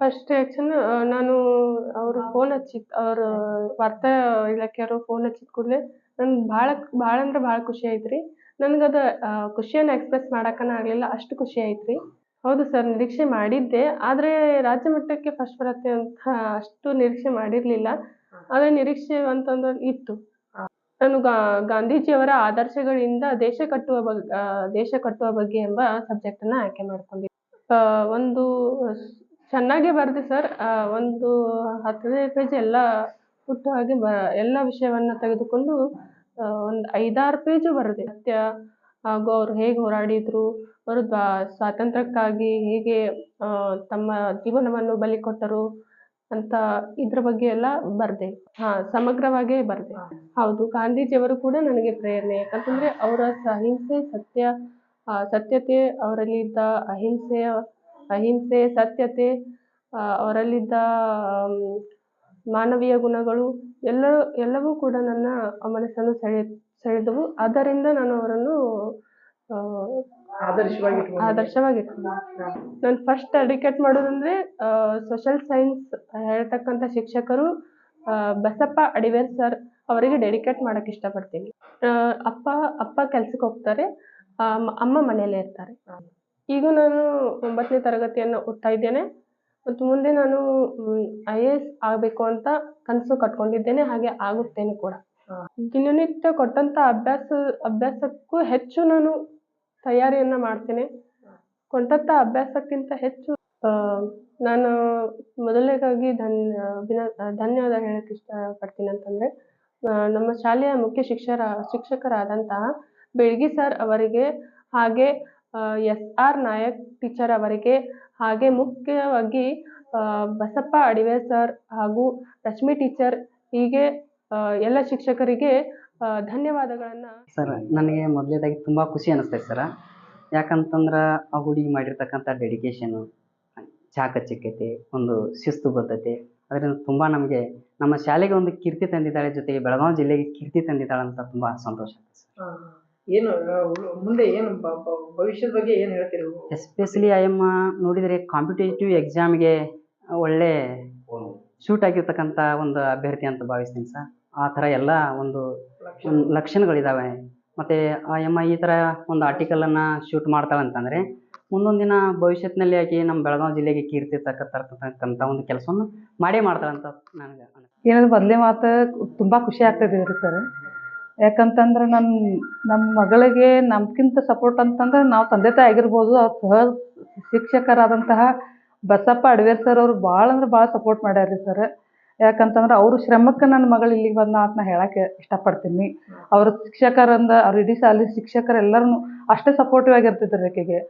First action ನಾನು ಅವರು phone ಹಚ್ಚಿದ್, ಅವ್ರ ವಾರ್ತಾ ಇಲಾಖೆಯವರು ಫೋನ್ ಹಚ್ಚಿದ ಕೂಡಲೇ ನನ್ಗೆ ಭಾಳ ಭಾಳ ಅಂದ್ರೆ ಭಾಳ ಖುಷಿ ಆಯ್ತು ರೀ ನನ್ಗೆ ಅದು ಖುಷಿಯನ್ನು ಎಕ್ಸ್ಪ್ರೆಸ್ ಮಾಡೋಕ್ಕನ ಆಗಲಿಲ್ಲ, ಅಷ್ಟು ಖುಷಿ ಆಯ್ತು ಹೌದು ಸರ್, ನಿರೀಕ್ಷೆ ಮಾಡಿದ್ದೆ, ಆದರೆ ರಾಜ್ಯ ಮಟ್ಟಕ್ಕೆ ಫಸ್ಟ್ ಬರುತ್ತೆ ಅಂತ ಅಷ್ಟು ನಿರೀಕ್ಷೆ ಮಾಡಿರಲಿಲ್ಲ. ಆದರೆ ನಿರೀಕ್ಷೆ ಅಂತಂದ್ರೆ ಇತ್ತು. ನಾನು ಗಾಂಧೀಜಿಯವರ ಆದರ್ಶಗಳಿಂದ ದೇಶ ಕಟ್ಟುವ ಬಗ್ಗೆ ದೇಶ ಕಟ್ಟುವ ಬಗ್ಗೆ ಎಂಬ ಸಬ್ಜೆಕ್ಟನ್ನು ಆಯ್ಕೆ ಮಾಡ್ಕೊಂಡಿದ್ದೆ. ಒಂದು ಚೆನ್ನಾಗೇ ಬರೆದೆ ಸರ್. ಒಂದು ಹತ್ತನೇ ಪೇಜ್ ಎಲ್ಲ ಪುಟ್ಟ ಹಾಗೆ ಬ, ಎಲ್ಲ ವಿಷಯವನ್ನು ತೆಗೆದುಕೊಂಡು ಒಂದು ಐದಾರು ಪೇಜು ಬರೆದೆ. ಸತ್ಯ, ಹಾಗೂ ಅವ್ರು ಹೇಗೆ ಹೋರಾಡಿದರು, ಅವರು ಸ್ವಾತಂತ್ರ್ಯಕ್ಕಾಗಿ ಹೇಗೆ ತಮ್ಮ ಜೀವನವನ್ನು ಬಲಿ ಕೊಟ್ಟರು ಅಂತ ಇದ್ರ ಬಗ್ಗೆ ಎಲ್ಲ ಬರೆದೆ. ಹಾಂ, ಸಮಗ್ರವಾಗೇ ಬರೆದೆ. ಹೌದು, ಗಾಂಧೀಜಿಯವರು ಕೂಡ ನನಗೆ ಪ್ರೇರಣೆ. ಯಾಕಂತಂದರೆ ಅವರ ಅಹಿಂಸೆ ಸತ್ಯ ಸತ್ಯತೆ, ಅವರಲ್ಲಿದ್ದ ಅಹಿಂಸೆಯ ಅಹಿಂಸೆ ಸತ್ಯತೆ ಅವರಲ್ಲಿದ್ದ ಮಾನವೀಯ ಗುಣಗಳು ಎಲ್ಲ ಎಲ್ಲವೂ ಕೂಡ ನನ್ನ ಮನಸ್ಸನ್ನು ಸೆಳೆ ಸೆಳೆದವು. ಆದ್ದರಿಂದ ನಾನು ಅವರನ್ನು ಆದರ್ಶವಾಗಿ ಆದರ್ಶವಾಗಿಟ್ಕೊಂಡೆ ನಾನು ಫಸ್ಟ್ ಡೆಡಿಕೇಟ್ ಮಾಡೋದಂದ್ರೆ ಸೋಷಲ್ ಸೈನ್ಸ್ ಹೇಳ್ತಕ್ಕಂಥ ಶಿಕ್ಷಕರು ಬಸಪ್ಪ ಅಡಿವೇರ್ ಸರ್ ಅವರಿಗೆ ಡೆಡಿಕೇಟ್ ಮಾಡೋಕ್ಕೆ ಇಷ್ಟಪಡ್ತೀನಿ. ಅಪ್ಪ ಅಪ್ಪ ಕೆಲ್ಸಕ್ಕೆ ಹೋಗ್ತಾರೆ. ಅಮ್ಮ ಮನೆಯಲ್ಲೇ ಇರ್ತಾರೆ. ಈಗ ನಾನು ಒಂಬತ್ತನೇ ತರಗತಿಯನ್ನು ಓದ್ತಾ ಇದ್ದೇನೆ. ಮತ್ತು ಮುಂದೆ ನಾನು ಐ ಎ ಎಸ್ ಆಗಬೇಕು ಅಂತ ಕನಸು ಕಟ್ಕೊಂಡಿದ್ದೇನೆ. ಹಾಗೆ ಆಗುತ್ತೇನೆ ಕೂಡ. ದಿನನಿತ್ಯ ಕೊಟ್ಟಂಥ ಅಭ್ಯಾಸ ಅಭ್ಯಾಸಕ್ಕೂ ಹೆಚ್ಚು ನಾನು ತಯಾರಿಯನ್ನು ಮಾಡ್ತೇನೆ. ಕೊಟ್ಟಂಥ ಅಭ್ಯಾಸಕ್ಕಿಂತ ಹೆಚ್ಚು ನಾನು ಮೊದಲನೇದಾಗಿ ಧನ್ಯ ಅಭಿನ ಧನ್ಯವಾದ ಹೇಳಕ್ಕೆ ಇಷ್ಟಪಡ್ತೀನಿ ಅಂತಂದರೆ ನಮ್ಮ ಶಾಲೆಯ ಮುಖ್ಯ ಶಿಕ್ಷರ ಶಿಕ್ಷಕರಾದಂತಹ ಬೆಳ್ಗಿ ಸರ್ ಅವರಿಗೆ ಹಾಗೆ ಎಸ್ ಆರ್ ನಾಯಕ್ ಟೀಚರ್ ಅವರಿಗೆ ಹಾಗೆ ಮುಖ್ಯವಾಗಿ ಬಸಪ್ಪ ಅಡಿವೆ ಸರ್ ಹಾಗೂ ರಶ್ಮಿ ಟೀಚರ್ ಹೀಗೆ ಎಲ್ಲ ಶಿಕ್ಷಕರಿಗೆ ಧನ್ಯವಾದಗಳನ್ನು ಸರ್ ನನಗೆ ಮೊದಲೇದಾಗಿ ತುಂಬ ಖುಷಿ ಅನ್ನಿಸ್ತೈತೆ ಸರ ಯಾಕಂತಂದ್ರೆ ಆ ಹುಡುಗಿ ಮಾಡಿರ್ತಕ್ಕಂಥ ಡೆಡಿಕೇಶನು ಚಾಕಚಕ್ಯತೆ ಒಂದು ಶಿಸ್ತುಬದ್ಧತೆ ಅದರಿಂದ ತುಂಬ ನಮಗೆ ನಮ್ಮ ಶಾಲೆಗೆ ಒಂದು ಕೀರ್ತಿ ತಂದಿದ್ದಾಳೆ ಜೊತೆಗೆ ಬೆಳಗಾವಿ ಜಿಲ್ಲೆಗೆ ಕೀರ್ತಿ ತಂದಿದ್ದಾಳೆ ಅಂತ ತುಂಬ ಸಂತೋಷ ಸರ್. ಏನು ಮುಂದೆ ಏನು ಭವಿಷ್ಯದ ಬಗ್ಗೆ ಏನು ಹೇಳ್ತೀರಿ ಎಸ್ಪೆಷಲಿ ಐ ಎಂ ನೋಡಿದರೆ ಕಾಂಪಿಟೇಟಿವ್ ಎಕ್ಸಾಮ್ಗೆ ಒಳ್ಳೆ ಶೂಟ್ ಆಗಿರ್ತಕ್ಕಂಥ ಒಂದು ಅಭ್ಯರ್ಥಿ ಅಂತ ಭಾವಿಸ್ತೀನಿ ಸರ್. ಆ ಥರ ಎಲ್ಲ ಒಂದು ಲಕ್ಷಣಗಳಿದ್ದಾವೆ ಮತ್ತು ಆ ಎಮ್ಮ ಈ ಥರ ಒಂದು ಆರ್ಟಿಕಲನ್ನು ಶೂಟ್ ಮಾಡ್ತಾಳೆ ಅಂತಂದರೆ ಮುಂದೊಂದು ದಿನ ಭವಿಷ್ಯತ್ತಿನಲ್ಲಿ ಆಕೆ ನಮ್ಮ ಬೆಳಗಾವಿ ಜಿಲ್ಲೆಗೆ ಕೀರ್ತಿ ತಕ್ಕಂಥ ಒಂದು ಕೆಲಸವನ್ನು ಮಾಡೇ ಮಾಡ್ತಾಳೆ ಅಂತ ನನಗೆ ಏನಾದರೂ ಏನಂದ್ರೆ ಮೊದಲೇ ಮಾತು ತುಂಬ ಖುಷಿ ಆಗ್ತದೆ ರೀ ಸರ್. ಯಾಕಂತಂದ್ರೆ ನನ್ನ ನಮ್ಮ ಮಗಳಿಗೆ ನಮ್ಗಿಂತ ಸಪೋರ್ಟ್ ಅಂತಂದ್ರೆ ನಾವು ತಂದೆ ತಾಯಿ ಆಗಿರ್ಬೋದು, ಅವ್ರ ಸಹ ಶಿಕ್ಷಕರಾದಂತಹ ಬಸಪ್ಪ ಅಡ್ವೇರ್ ಸರ್ ಅವರು ಭಾಳ ಅಂದ್ರೆ ಭಾಳ ಸಪೋರ್ಟ್ ಮಾಡ್ಯಾರ ರೀ ಸರ್ ಯಾಕಂತಂದ್ರೆ ಅವ್ರ ಶ್ರಮಕ್ಕೆ ನನ್ನ ಮಗಳು ಇಲ್ಲಿಗೆ ಬಂದ ಅಂತ ನಾ ಹೇಳಕ್ಕೆ ಇಷ್ಟಪಡ್ತೀನಿ. ಅವ್ರ ಶಿಕ್ಷಕರಂದ, ಅವ್ರ ಇಡೀ ಶಾಲೆ ಶಿಕ್ಷಕರೆಲ್ಲರೂ ಅಷ್ಟೇ ಸಪೋರ್ಟಿವ್ ಆಗಿರ್ತಿದ್ರು ಆಕೆಗೆ.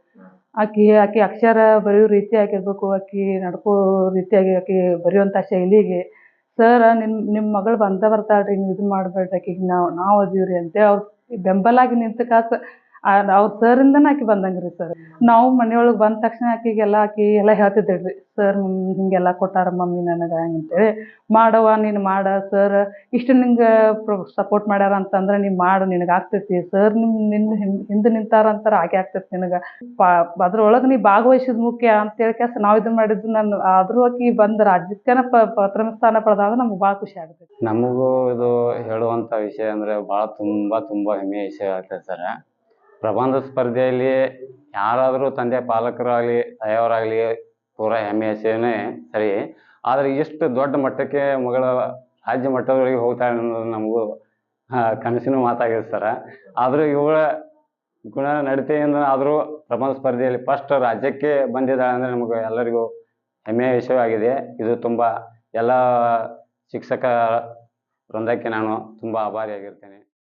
ಆಕೆ ಆಕೆ ಅಕ್ಷರ ಬರೆಯೋ ರೀತಿ ಆಗಿರ್ಬೇಕು, ಆಕೆ ನಡ್ಕೋ ರೀತಿಯಾಗಿ ಆಕೆ ಬರೆಯುವಂಥ ಶೈಲಿಗೆ. ಸರ್ ನಿಮ್ಮ ನಿಮ್ಮ ಮಗಳು ಬಂದ ಬರ್ತಾಳ್ರಿ, ನೀವು ಇದನ್ನ ಮಾಡಬೇಡ್ರಿ ಆಕೆಗೆ. ನಾವು ನಾವು ಅದೀವ್ರಿ ಅಂತೇಳಿ ಅವ್ರು ಬೆಂಬಲಾಗಿ ನಿಂತ ಕಾಸು ಅವ್ರ ಸರಿಂದನೇ ಆಕಿ ಬಂದಂಗೆ ರೀ ಸರ್ ನಾವು ಮನೆಯೊಳಗೆ ಬಂದ ತಕ್ಷಣ ಆಕಿಗೆಲ್ಲಾ ಆಕಿ ಎಲ್ಲ ಹೇಳ್ತಿದ್ದಳು ರೀ ಸರ್ ಹಿಂಗೆಲ್ಲ ಕೊಟ್ಟಾರ ಮಮ್ಮಿ ನನಗೆ, ಅಂತೇಳಿ. ಮಾಡವ್ವ, ನೀನು ಮಾಡ ಸರ್ ಇಷ್ಟು ನಿಂಗ ಸಪೋರ್ಟ್ ಮಾಡ್ಯಾರ ಅಂತಂದ್ರೆ ನೀ ಮಾಡು, ನಿನಗೆ ಆಗ್ತೈತಿ. ಸರ್ ನಿಮ್ ನಿನ್ನ ಹಿಂದೆ ನಿಂತಾರ ಅಂತಾರ ಆಕೆ ಆಗ್ತೈತಿ ನಿನಗ. ಪಾ, ಅದ್ರೊಳಗೆ ನೀ ಭಾಗವಹಿಸಿದ್ ಮುಖ್ಯ ಅಂತ ಕೆಸ ನಾವ್ ಇದನ್ನ ಮಾಡಿದ್ದು ನಾನು, ಆದ್ರೂ ಆಕಿ ಬಂದು ರಾಜ್ಯಕ್ಕನ ಪ್ರಥಮ ಸ್ಥಾನ ಪಡೆದಾಗ ನಮ್ಗೆ ಭಾಳ ಖುಷಿ ಆಗ್ತೈತಿ. ನಮಗೂ ಇದು ಹೇಳುವಂತ ವಿಷಯ ಅಂದ್ರೆ ಬಾಳ ತುಂಬಾ ತುಂಬಾ ಹೆಮ್ಮೆಯ ವಿಷಯ ಆಗ್ತದೆ ಸರ್. ಪ್ರಬಂಧ ಸ್ಪರ್ಧೆಯಲ್ಲಿ ಯಾರಾದರೂ ತಂದೆ ಪಾಲಕರಾಗಲಿ, ತಾಯಿಯವರಾಗಲಿ ಪೂರ ಹೆಮ್ಮೆಯ ವಿಷಯನೇ ಸರಿ. ಆದರೆ ಇಷ್ಟು ದೊಡ್ಡ ಮಟ್ಟಕ್ಕೆ ಮಗಳ ರಾಜ್ಯ ಮಟ್ಟದವರೆಗೆ ಹೋಗ್ತಾಳೆ ಅನ್ನೋದು ನಮಗೂ ಕನಸಿನ ಮಾತಾಗಿದೆ ಸರ. ಆದರೂ ಇವಳ ಗುಣ ನಡತೆಯಿಂದ ಆದರೂ ಪ್ರಬಂಧ ಸ್ಪರ್ಧೆಯಲ್ಲಿ ಫಸ್ಟ್ ರಾಜ್ಯಕ್ಕೆ ಬಂದಿದ್ದಾಳೆ ಅಂದರೆ ನಮಗೆ ಎಲ್ಲರಿಗೂ ಹೆಮ್ಮೆಯ ವಿಷಯವಾಗಿದೆ ಇದು ತುಂಬ ಎಲ್ಲ ಶಿಕ್ಷಕ ವೃಂದಕ್ಕೆ ನಾನು ತುಂಬ ಆಭಾರಿಯಾಗಿರ್ತೇನೆ.